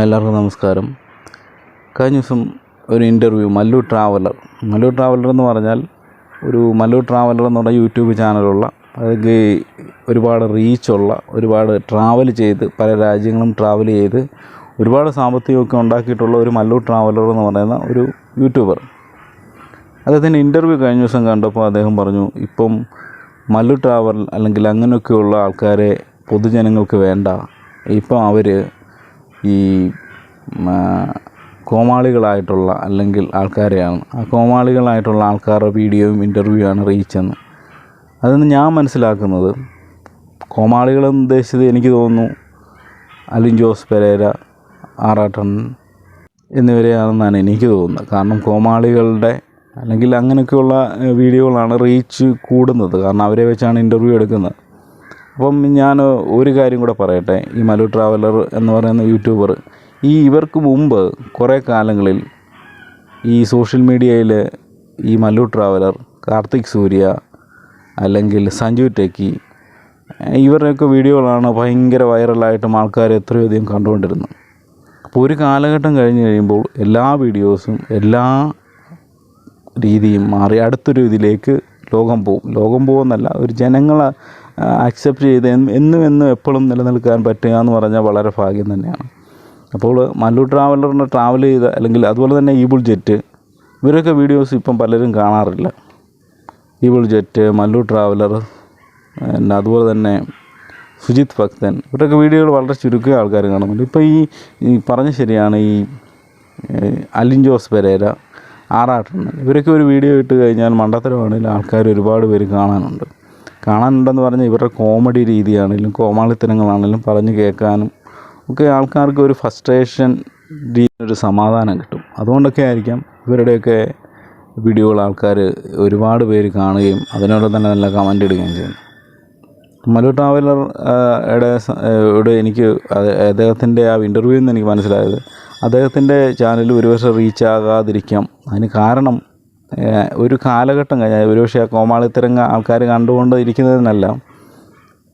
എല്ലാവർക്കും നമസ്കാരം. കഴിഞ്ഞ ദിവസം ഒരു interview Mallu traveller Mallu traveller എന്ന് പറഞ്ഞാൽ ഒരു മല്ലു ട്രാവലർ എന്ന് പറഞ്ഞ യൂട്യൂബ് ചാനലുള്ള അതൊക്കെ ഒരുപാട് റീച്ചുള്ള ഒരുപാട് ട്രാവൽ ചെയ്ത് പല രാജ്യങ്ങളും ട്രാവൽ ചെയ്ത് ഒരുപാട് സാമ്പത്തികമൊക്കെ ഉണ്ടാക്കിയിട്ടുള്ള ഒരു മല്ലു ട്രാവലർ എന്ന് പറയുന്ന ഒരു യൂട്യൂബർ അദ്ദേഹത്തിന്റെ ഇന്റർവ്യൂ കഴിഞ്ഞ ദിവസം കണ്ടപ്പോൾ അദ്ദേഹം പറഞ്ഞു ഇപ്പം മല്ലു ട്രാവൽ അല്ലെങ്കിൽ അങ്ങനെയൊക്കെയുള്ള ആൾക്കാരെ പൊതുജനങ്ങൾക്ക് വേണ്ട. ഇപ്പം അവർ ഈ കോമാളികളായിട്ടുള്ള അല്ലെങ്കിൽ ആൾക്കാരെയാണ്. ആ കോമാളികളായിട്ടുള്ള ആൾക്കാരുടെ വീഡിയോയും ഇന്റർവ്യൂ ആണ് റീച്ചെന്ന്. അതെന്ന് ഞാൻ മനസ്സിലാക്കുന്നത് കോമാളികളെന്ന് ഉദ്ദേശിച്ചത് എനിക്ക് തോന്നുന്നു അലിൻ ജോസ് പെരേര ആറാട്ടൻ എന്നിവരെയാണെന്നാണ് എനിക്ക് തോന്നുന്നത്. കാരണം കോമാളികളുടെ അല്ലെങ്കിൽ അങ്ങനെയൊക്കെയുള്ള വീഡിയോകളാണ് റീച്ച് കൂടുന്നത്. കാരണം അവരെ വെച്ചാണ് ഇന്റർവ്യൂ എടുക്കുന്നത്. അപ്പം ഞാൻ ഒരു കാര്യം കൂടെ പറയട്ടെ. ഈ മലു ട്രാവലർ എന്ന് പറയുന്ന യൂട്യൂബർ ഈ ഇവർക്ക് മുമ്പ് കുറേ കാലങ്ങളിൽ ഈ സോഷ്യൽ മീഡിയയിൽ ഈ മല്ലു ട്രാവലർ കാർത്തിക് സൂര്യ അല്ലെങ്കിൽ സഞ്ജു ടെക്കി ഇവരുടെയൊക്കെ വീഡിയോകളാണ് ഭയങ്കര വൈറലായിട്ടും ആൾക്കാർ എത്രയോ അധികം കണ്ടുകൊണ്ടിരുന്നത്. അപ്പോൾ ഒരു കാലഘട്ടം കഴിഞ്ഞ് കഴിയുമ്പോൾ എല്ലാ വീഡിയോസും എല്ലാ രീതിയും മാറി അടുത്തൊരു ഇതിലേക്ക് ലോകം പോവും ലോകം പോകുമെന്നല്ല ഒരു ജനങ്ങളെ അക്സെപ്റ്റ് ചെയ്ത് എന്നും എന്നും എപ്പോഴും നിലനിൽക്കാൻ പറ്റുക എന്ന് പറഞ്ഞാൽ വളരെ ഭാഗ്യം തന്നെയാണ്. അപ്പോൾ മല്ലു ട്രാവലറിന്റെ ട്രാവൽ ചെയ്ത അല്ലെങ്കിൽ അതുപോലെ തന്നെ ഈബിൾ ജെറ്റ് ഇവരൊക്കെ വീഡിയോസ് ഇപ്പം പലരും കാണാറില്ല. ഈബിൾ ജെറ്റ് മല്ലു ട്രാവലർ പിന്നെ അതുപോലെ തന്നെ സുജിത് ഭക്തൻ ഇവരൊക്കെ വീഡിയോകൾ വളരെ ചുരുക്കം ആൾക്കാർ കാണുന്നുണ്ട്. ഇപ്പോൾ ഈ ഈ പറഞ്ഞ ശരിയാണ് ഈ അലിൻ ജോസ് പെരേര ആറാട്ടുണ്ട് ഇവരൊക്കെ ഒരു വീഡിയോ ഇട്ട് കഴിഞ്ഞാൽ മണ്ടത്തരമാണെങ്കിൽ ആൾക്കാർ ഒരുപാട് പേര് കാണാനുണ്ട്. കാണാനുണ്ടെന്ന് പറഞ്ഞാൽ ഇവരുടെ കോമഡി രീതിയാണെങ്കിലും കോമാളിത്തരങ്ങളാണെങ്കിലും പറഞ്ഞു കേൾക്കാനും ഒക്കെ ആൾക്കാർക്ക് ഒരു ഫസ്ട്രേഷൻ ഒരു സമാധാനം കിട്ടും. അതുകൊണ്ടൊക്കെ ആയിരിക്കാം ഇവരുടെയൊക്കെ വീഡിയോകൾ ആൾക്കാർ ഒരുപാട് പേര് കാണുകയും അതിനോട് തന്നെ നല്ല കമന്റ് ഇടുകയും ചെയ്യുന്നു മലു യുടെ എനിക്ക് അദ്ദേഹത്തിന്റെ ആ ഇന്റർവ്യൂവിൽ നിന്ന് എനിക്ക് മനസ്സിലായത് അദ്ദേഹത്തിന്റെ ചാനൽ ഒരുപക്ഷെ റീച്ച് ആകാതിരിക്കാം. അതിന് കാരണം ഒരു കാലഘട്ടം കഴിഞ്ഞാൽ ഒരുപക്ഷെ കോമാളിത്തരം ആൾക്കാർ കണ്ടുകൊണ്ട് ഇരിക്കുന്നതിനല്ല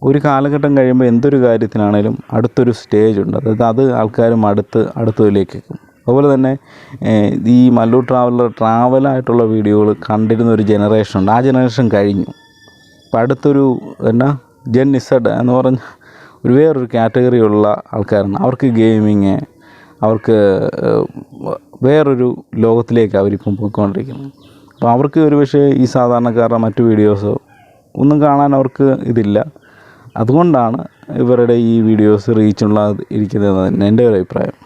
ഒരു കാലഘട്ടം കഴിയുമ്പോൾ എന്തൊരു കാര്യത്തിനാണേലും അടുത്തൊരു സ്റ്റേജ് ഉണ്ട്. അതായത് അത് ആൾക്കാരും അടുത്ത് അടുത്തതിലേക്ക് എത്തും അതുപോലെ തന്നെ ഈ മല്ലു ട്രാവലർ ട്രാവലായിട്ടുള്ള വീഡിയോകൾ കണ്ടിരുന്ന ഒരു ജനറേഷൻ ഉണ്ട്. ആ ജനറേഷൻ കഴിഞ്ഞു. അപ്പോൾ അടുത്തൊരു എന്നാ ജെൻ ഇസഡ് എന്ന് പറഞ്ഞ ഒരു വേറൊരു കാറ്റഗറിയുള്ള ആൾക്കാരാണ് അവർക്ക് ഗെയിമിങ് അവർക്ക് വേറൊരു ലോകത്തിലേക്ക് അവരിപ്പം പോയിക്കൊണ്ടിരിക്കുന്നത് അപ്പോൾ അവർക്ക് ഒരു പക്ഷേ ഈ സാധാരണക്കാരുടെ മറ്റു വീഡിയോസോ ഒന്നും കാണാൻ അവർക്ക് ഇതില്ല. അതുകൊണ്ടാണ് ഇവരുടെ ഈ വീഡിയോസ് റീച്ചുള്ള ഇരിക്കുന്നതെന്ന് എന്റെ ഒരു അഭിപ്രായം.